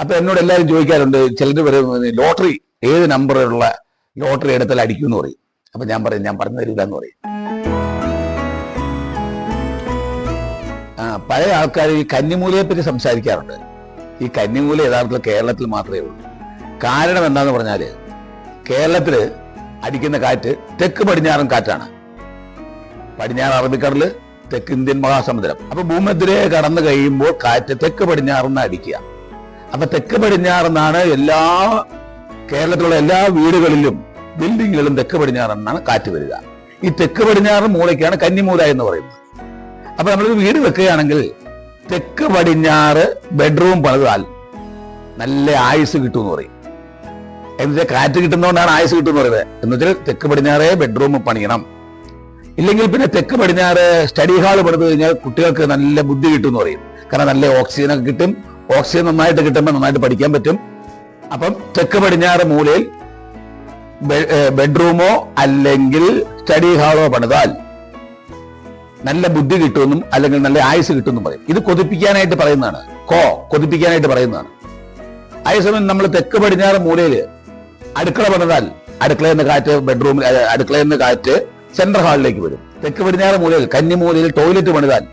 അപ്പൊ എന്നോട് എല്ലാവരും ചോദിക്കാറുണ്ട് ചിലർ വരും ലോട്ടറി ഏത് നമ്പറുള്ള ലോട്ടറി എടുത്താൽ അടിക്കും എന്ന് പറയും. അപ്പൊ ഞാൻ പറയും ഞാൻ പറഞ്ഞു തരില്ല എന്ന് പറയും. ആ പഴയ ആൾക്കാർ ഈ കന്നിമൂലയെ പറ്റി സംസാരിക്കാറുണ്ട്. ഈ കന്നിമൂല യഥാർത്ഥത്തിൽ കേരളത്തിൽ മാത്രമേ ഉള്ളൂ. കാരണം എന്താന്ന് പറഞ്ഞാൽ കേരളത്തിൽ അടിക്കുന്ന കാറ്റ് തെക്ക് പടിഞ്ഞാറൻ കാറ്റാണ്. പടിഞ്ഞാറ് അറബിക്കടൽ തെക്ക് ഇന്ത്യൻ മഹാസമുദ്രം. അപ്പൊ ഭൂമധ്യരെ കടന്നു കഴിയുമ്പോൾ കാറ്റ് തെക്ക് പടിഞ്ഞാറുന്ന അടിക്കുക. അപ്പൊ തെക്ക് പടിഞ്ഞാറെന്നാണ് എല്ലാ കേരളത്തിലുള്ള എല്ലാ വീടുകളിലും ബിൽഡിങ്ങുകളും തെക്ക് പടിഞ്ഞാറെന്നാണ് കാറ്റ് വരിക. ഈ തെക്ക് പടിഞ്ഞാറ് മൂലയ്ക്കാണ് കന്നിമൂല എന്ന് പറയുന്നത്. അപ്പൊ നമ്മളൊരു വീട് വെക്കുകയാണെങ്കിൽ തെക്ക് പടിഞ്ഞാറ് ബെഡ്റൂം പണിതാൽ നല്ല ആയുസ് കിട്ടും എന്ന് പറയും. എന്നുവെച്ചാൽ കാറ്റ് കിട്ടുന്നതുകൊണ്ടാണ് ആയുസ് കിട്ടും എന്ന് പറയുന്നത് എന്നുവെച്ചാൽ തെക്ക് പടിഞ്ഞാറേ ബെഡ്റൂം പണിയണം. ഇല്ലെങ്കിൽ പിന്നെ തെക്ക് പടിഞ്ഞാറ് സ്റ്റഡി ഹാൾ പണിത് കഴിഞ്ഞാൽ കുട്ടികൾക്ക് നല്ല ബുദ്ധി കിട്ടും എന്ന് പറയും. കാരണം നല്ല ഓക്സിജൻ ഒക്കെ കിട്ടും. ഓക്സിജൻ നന്നായിട്ട് കിട്ടുമ്പോൾ നന്നായിട്ട് പഠിക്കാൻ പറ്റും. അപ്പം തെക്ക് പടിഞ്ഞാറ് മൂലയിൽ ബെഡ്റൂമോ അല്ലെങ്കിൽ സ്റ്റഡി ഹാളോ പണിതാൽ നല്ല ബുദ്ധി കിട്ടുമെന്നും അല്ലെങ്കിൽ നല്ല ആയുസ് കിട്ടുമെന്നും പറയും. ഇത് കൊതിപ്പിക്കാനായിട്ട് പറയുന്നതാണ്. കോ കൊതിപ്പിക്കാനായിട്ട് പറയുന്നതാണ്. അതേസമയം നമ്മൾ തെക്ക് പടിഞ്ഞാറ് മൂലയിൽ അടുക്കള പണിതാൽ അടുക്കളയിൽ നിന്ന് കാറ്റ് ബെഡ്റൂമിൽ അടുക്കളയിൽ നിന്ന് കാറ്റ് സെൻട്രൽ ഹാളിലേക്ക് വരും. തെക്ക് പടിഞ്ഞാറ് മൂലയിൽ കന്നിമൂലയിൽ ടോയ്ലറ്റ് പണിതാൽ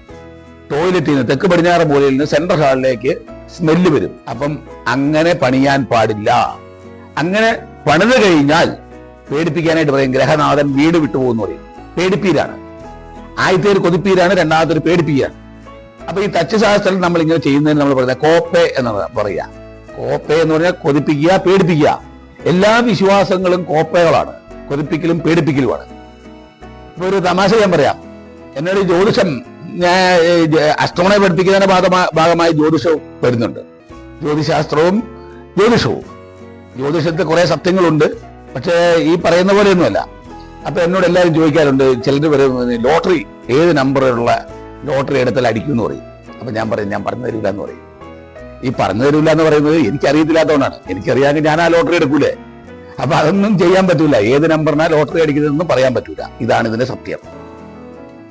ടോയ്ലറ്റിൽ നിന്ന് തെക്ക് പടിഞ്ഞാറ് മൂലയിൽ നിന്ന് സെൻട്രൽ ഹാളിലേക്ക് സ്മെല്ല് വരും. അപ്പം അങ്ങനെ പണിയാൻ പാടില്ല. അങ്ങനെ പണിത് കഴിഞ്ഞാൽ പേടിപ്പിക്കാനായിട്ട് പറയും ഗ്രഹനാഥൻ വീട് വിട്ടുപോകുന്നു പറയും. പേടിപ്പീരാണ്. ആദ്യത്തെ ഒരു കൊതിപ്പീരാണ് രണ്ടാമത്തെ ഒരു പേടിപ്പീരാണ്. അപ്പൊ ഈ തച്ചുശാസ്ത്രം നമ്മൾ ഇങ്ങനെ ചെയ്യുന്നതിന് നമ്മൾ പറയുന്നത് കോപ്പെ എന്ന് പറയാ കോപ്പെ എന്ന് പറഞ്ഞാൽ കൊതിപ്പിക്കുക പേടിപ്പിക്കുക. എല്ലാ വിശ്വാസങ്ങളും കോപ്പകളാണ്. കൊതിപ്പിക്കലും പേടിപ്പിക്കലുമാണ്. ഇപ്പൊ ഒരു തമാശ ഞാൻ പറയാം. എന്നോട് ജ്യോതിഷം ഞാൻ അസ്ട്രോണെ പഠിപ്പിക്കുന്നതിന്റെ ഭാഗമാ- ഭാഗമായി ജ്യോതിഷവും വരുന്നുണ്ട്. ജ്യോതിശാസ്ത്രവും ജ്യോതിഷവും. ജ്യോതിഷത്തിൽ കുറെ സത്യങ്ങളുണ്ട്. പക്ഷേ ഈ പറയുന്ന പോലെയൊന്നുമല്ല. അപ്പൊ എന്നോട് എല്ലാവരും ചോദിക്കാറുണ്ട് ചിലർ വരും ലോട്ടറി ഏത് നമ്പറുള്ള ലോട്ടറി എടുത്താൽ അടിക്കും എന്ന് പറയും. അപ്പൊ ഞാൻ പറയും ഞാൻ പറഞ്ഞു തരില്ല എന്ന് പറയും. ഈ പറഞ്ഞു തരില്ല എന്ന് പറയുന്നത് എനിക്കറിയത്തില്ലാത്തതുകൊണ്ടാണ്. എനിക്കറിയാമെങ്കിൽ ഞാൻ ആ ലോട്ടറി എടുക്കൂലേ. അപ്പൊ അതൊന്നും ചെയ്യാൻ പറ്റൂല. ഏത് നമ്പറിനാ ലോട്ടറി അടിക്കുന്നതെന്നും പറയാൻ പറ്റൂല. ഇതാണ് ഇതിന്റെ സത്യം.